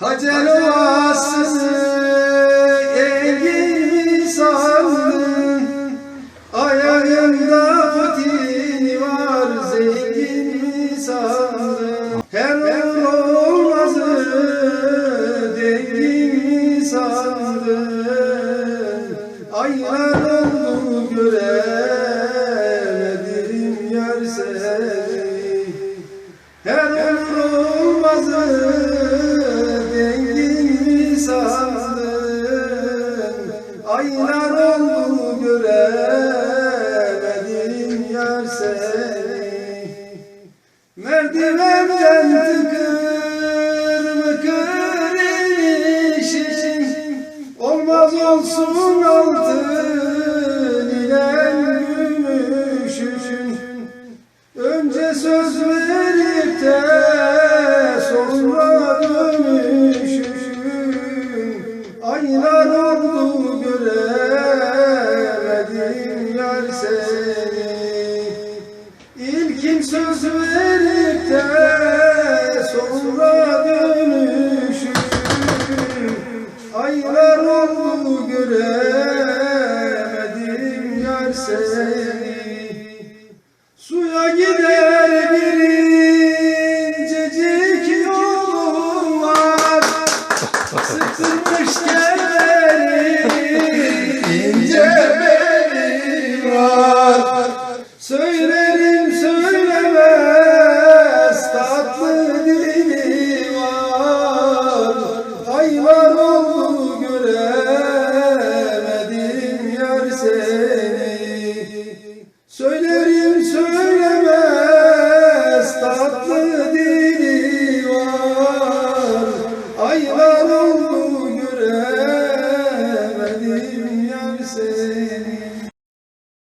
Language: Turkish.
Hacer ovası eğri sandın Ayağında patini var zengin mi sandın Her olmazı dengin mi sandın Aylar oldu göremedim Aylar oldu göremedim yar seni. Merdivenden tıkır mıkır inişin Olmaz olsun altın ile gümüşün Önce söz verip de sonra söz verip de sonra dönüşün Aylar oldu göremedim yar seni. Suya gider bir incecik yolum var. Sıkılmış kemerim ince belim var Aylar